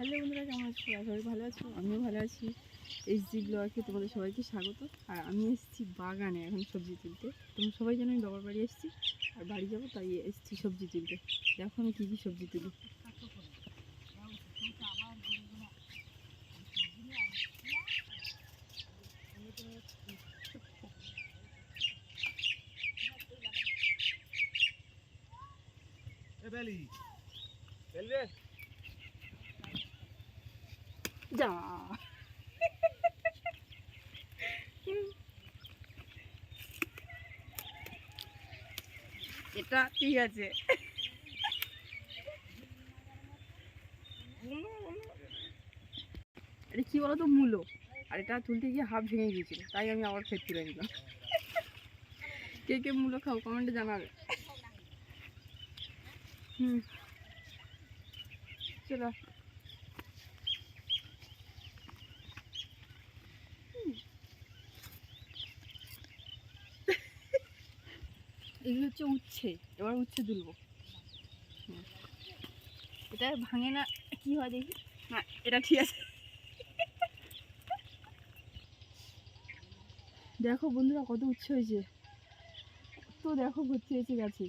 Hello বন্ধুরা, কেমন আছো সবাই? ভালো আছো? আমিও ভালো আছি। এইচ জি ব্লগে তোমাদের সবাইকে স্বাগত। আর আমি এসেছি বাগানে এখন সবজি তুলতে। তোমরা সবাই জানো আমি বাবার বাড়ি এসেছি, আর বাড়ি যাব, তাই এসেছি সবজি তুলতে। দেখো আমি কী কী সবজি তুলি। যা এটা ঠিক আছে। এটা কি বলতো মূলো। আর এটা তুলতে গিয়ে হাফ ভেঙে গিয়েছিল তাই আমি আবার ফের তুলে নিলাম। কে কে মূলো খাও কমেন্টে জানাবে। হুম। চলো। এগুলো হচ্ছে উচ্ছে, এবার উচ্ছে তুলবো এটা ভাঙে না, কি হয় দেখি? না এটা ঠিক আছে। দেখো বন্ধুরা কত উচ্ছে হয়েছে। কত দেখো ভর্তি হয়েছে গাছে।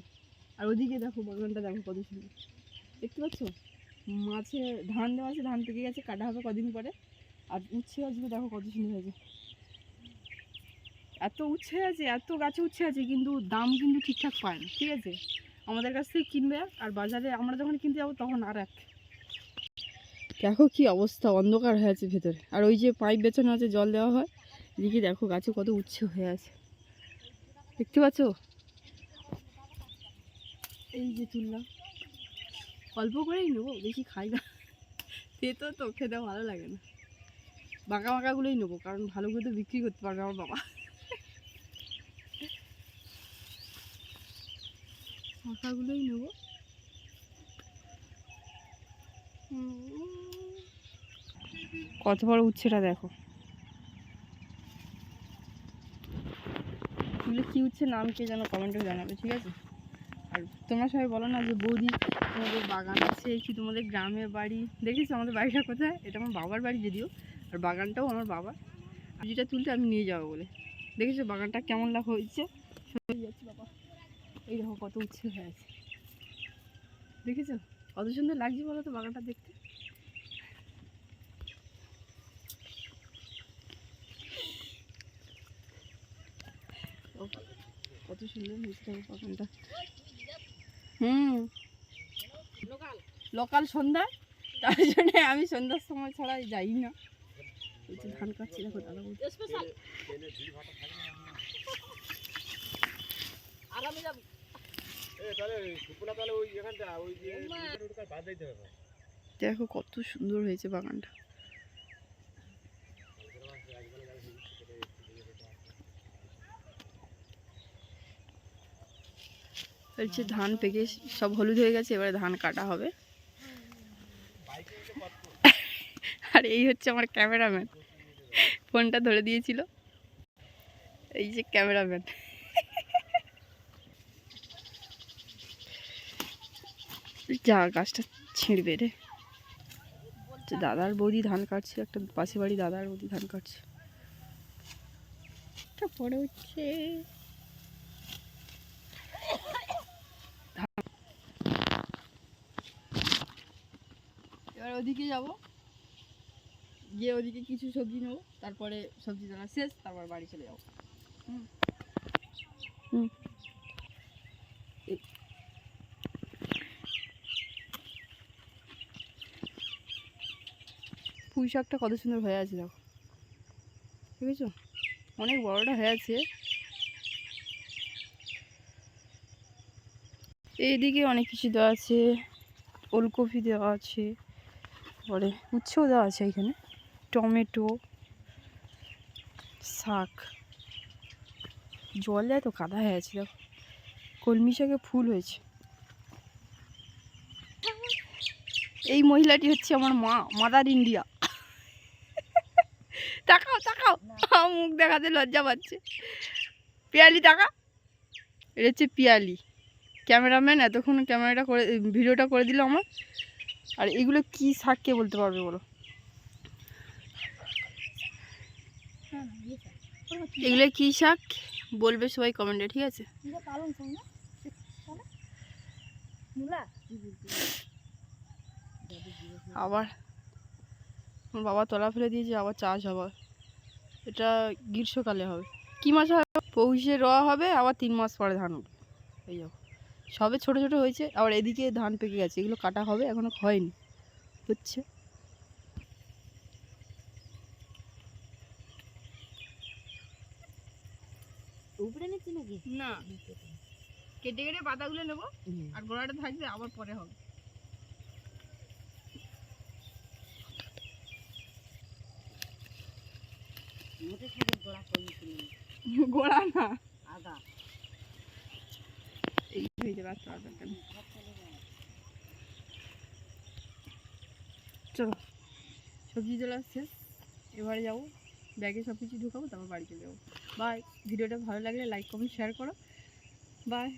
আর ওদিকে দেখো বাগানটা, দেখো কত সুন্দর। দেখতে পাচ্ছ? মাছে ধান দেওয়া আছে, ধান পেকে গেছে, কাটা হবে কদিন পরে। আর উচ্ছে গাছগুলো দেখো কত সুন্দর হয়েছে। এত উচ্ছে আছে, এত গাছে উচ্ছে আছে, কিন্তু দাম কিন্তু ঠিকঠাক পায় না, ঠিক আছে? আমাদের কাছ থেকে কিনবে আর বাজারে আমরা যখন কিনতে যাব তখন আর এক। দেখো কি অবস্থা, অন্ধকার হয়ে আছে ভেতরে। আর ওই যে পাইপ বেছানো আছে, জল দেওয়া হয়। এদিকে দেখো গাছে কত উচ্ছে হয়ে আছে। দেখতে পাচ্ছ? এই যে তুললাম অল্প করেই নেব, বেশি খাই না। তেতো তো, খেতে ভালো লাগে না। বাঁকা বাঁকাগুলোই নেব, কারণ ভালো করে তো বিক্রি করতে পারবে আমার বাবা। ফাঁকাগুলোই নেব। কত বড় উচ্ছেটা দেখো। এগুলো কী উচ্ছে নাম কে যেন কমেন্টে জানাবে, ঠিক আছে? আর তোমরা সবাই বলো না যে বৌদি তোমাদের বাগান আছে, কি তোমাদের গ্রামের বাড়ি? দেখেছ আমাদের বাড়িটা কোথায়? এটা আমার বাবার বাড়ি যদিও, আর বাগানটাও আমার বাবার। যেটা তুলতে আমি নিয়ে যাব বলে। দেখেছ বাগানটা কেমন লাভ হয়েছে? বাবা এই দেখো কত উচ্ছে হয়ে আছে। দেখেছ? কত সুন্দর লাগছে বলো তো বাগানটা দেখতে। ও, কত সুন্দর হয়েছে বাগানটা। হুম। লোকাল সন্ধ্যা তার জন্য আমি সন্ধ্যার সময় ছাড়া যাই না। ধান কাটছি দেখো দাদা বলছে দেখো কত সুন্দর হয়েছে বাগানটা। হচ্ছে ধান পেকে সব হলুদ হয়ে গেছে, এবারে ধান কাটা হবে। আর এই হচ্ছে আমার ক্যামেরাম্যান। ফোনটা ধরে দিয়েছিল। এই যে ক্যামেরাম্যান। যা গাছটা ছিঁড়বে রে। দাদার বৌদি ধান কাটছে, একটা পাশে বাড়ি দাদার বৌদি ধান কাটছে। পরে হচ্ছে। এবার ওদিকে যাব। গিয়ে ওদিকে কিছু সবজি নেব, তারপরে সবজি তোলা শেষ, তারপর বাড়ি চলে যাব। হুম। হুম। পুঁই শাকটা কত সুন্দর হয়ে আছে দেখো। দেখেছ? অনেক বড়টা হয়ে আছে। এইদিকে অনেক কিছু দেওয়া আছে। ওলকপি দেওয়া আছে। পরে উচ্ছেও দেওয়া আছে এখানে। টমেটো, শাক। জল দেয় তো কাদা হয়ে আছে দেখো। কলমি শাকে ফুল হয়েছে। এই মহিলাটি হচ্ছে আমার মা মাদার ইন্ডিয়া তাকাও তাকাও। মুখ দেখাতে লজ্জা পাচ্ছে। পিয়ালি টাকা এটা হচ্ছে পিয়ালি। ক্যামেরাম্যান এতক্ষণ ক্যামেরাটা করে ভিডিওটা করে দিল আমার। আর এগুলো কি শাক কে বলতে পারবে বলো? এগুলো কি শাক বলবে সবাই কমেন্টে ঠিক আছে? আবার। বাবা তলা ফেলে দিয়েছে আবার চাষ হবে এটা গ্রীষ্মকালে হবে। কি মাস হবে পৌষে রোয়া হবে আবার তিন মাস পরে ধান হবে এই যাব সবে ছোট ছোট হয়েছে আবার এদিকে ধান পেকে গেছে। এগুলো কাটা হবে এখনও হয়নি। হচ্ছে। উপরে নিচ্ছি নাকি? না। কেটে কেটে পাতাগুলো নেব আর গোড়াটা থাকবে আবার পরে হবে। মোটে শাকের গোড়া কম ছিল গোড়া না? আগা এই হয়ে যাবে আর তাড়াতাড়ি না। চলো সবজি তোলা শেষ এবারে যাব ব্যাগে সব কিছু ঢুকাবো তারপর বাড়ি চলে যাব। বাই ভিডিওটা ভালো লাগলে লাইক কমেন্ট শেয়ার করো। বাই